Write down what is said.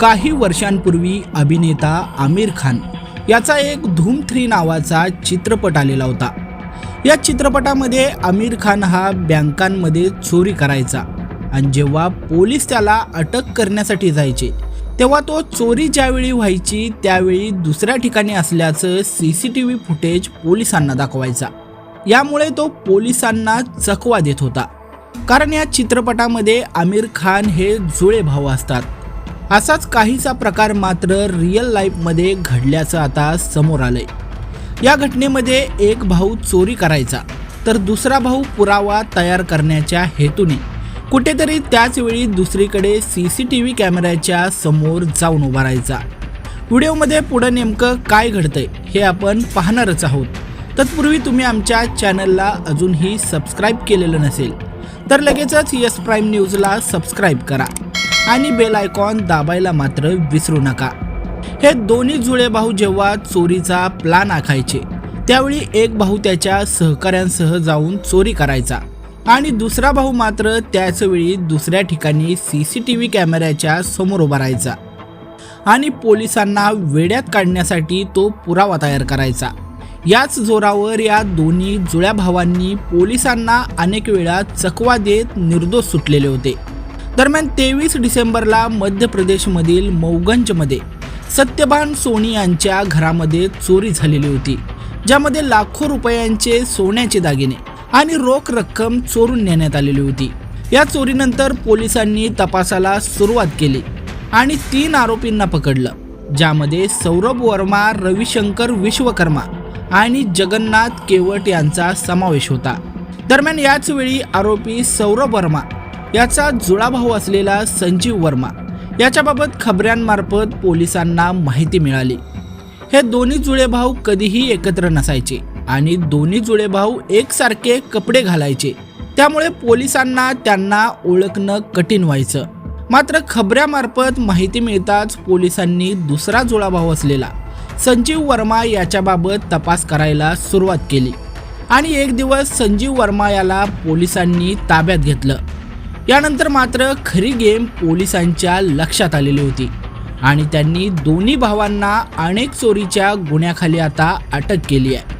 काही वर्षांपूर्वी अभिनेता आमिर खान याचा एक धूम थ्री नावाचा चित्रपट आलेला होता. या चित्रपटामध्ये आमिर खान हा बँकांमध्ये चोरी करायचा आणि जेव्हा पोलीस त्याला अटक करण्यासाठी जायचे तेव्हा तो चोरी ज्यावेळी व्हायची त्यावेळी दुसऱ्या ठिकाणी असल्याचं C C T V footage पोलिसांना दाखवायचा. यामुळे तो पोलिसांना चकवा देत होता. कारण या चित्रपटामध्ये आमिर खान हे जुळे भाऊ असतात. असाच काहीसा प्रकार मात्र रिअल लाईफमध्ये घडल्याचं आता समोर आलंय. या घटनेमध्ये एक भाऊ चोरी करायचा तर दुसरा भाऊ पुरावा तयार करण्याच्या हेतूने कुठेतरी त्याचवेळी दुसरीकडे सी सी टी व्ही कॅमेऱ्याच्या समोर जाऊन उभा राहायचा. व्हिडिओमध्ये पुढं नेमकं काय घडतंय हे आपण पाहणारच आहोत. तत्पूर्वी तुम्ही आमच्या चॅनलला अजूनही सबस्क्राईब केलेलं नसेल तर लगेचच यस प्राईम न्यूजला सबस्क्राईब करा. आणि बेल आयकॉन दाबायला मात्र विसरू नका. हे दोन्ही जुळे भाऊ जेव्हा चोरीचा प्लान आखायचे त्यावेळी एक भाऊ त्याच्या सहकाऱ्यांसह जाऊन चोरी करायचा आणि दुसरा भाऊ मात्र त्याच वेळी दुसऱ्या ठिकाणी सी सी टी व्ही कॅमेऱ्याच्या समोर उभा राहायचा आणि पोलिसांना वेड्यात काढण्यासाठी तो पुरावा तयार करायचा. याच जोरावर या दोन्ही जुळ्या भावांनी पोलिसांना अनेक वेळा चकवा देत निर्दोष सुटलेले होते. दरम्यान तेवीस डिसेंबरला मध्य प्रदेशमधील मौगंजमध्ये सत्यभान सोनी यांच्या घरामध्ये चोरी झालेली होती ज्यामध्ये लाखो रुपयांचे सोन्याचे दागिने आणि रोख रक्कम चोरून नेण्यात आलेली होती. या चोरीनंतर पोलिसांनी तपासाला सुरुवात केली आणि तीन आरोपींना पकडलं ज्यामध्ये सौरभ वर्मा रविशंकर विश्वकर्मा आणि जगन्नाथ केवट यांचा समावेश होता. दरम्यान याच वेळी आरोपी सौरभ वर्मा याचा जुळा भाऊ असलेला संजीव वर्मा. याच्याबाबत खबऱ्यांमार्फत पोलिसांना माहिती मिळाली. हे दोन्ही जुळे भाऊ कधीही एकत्र नसायचे आणि दोन्ही जुळे भाऊ एकसारखे कपडे घालायचे. त्यामुळे पोलिसांना त्यांना ओळखणं कठीण व्हायचं. मात्र खबऱ्यामार्फत माहिती मिळताच पोलिसांनी दुसरा जुळा भाऊ असलेला संजीव वर्मा याच्याबाबत तपास करायला सुरुवात केली. आणि एक दिवस संजीव वर्मा याला पोलिसांनी ताब्यात घेतलं. यानंतर मात्र खरी गेम पोलिसांच्या लक्षात आलेली होती. आणि त्यांनी दोन्ही भावांना अनेक चोरीच्या गुन्ह्याखाली आता अटक केली आहे.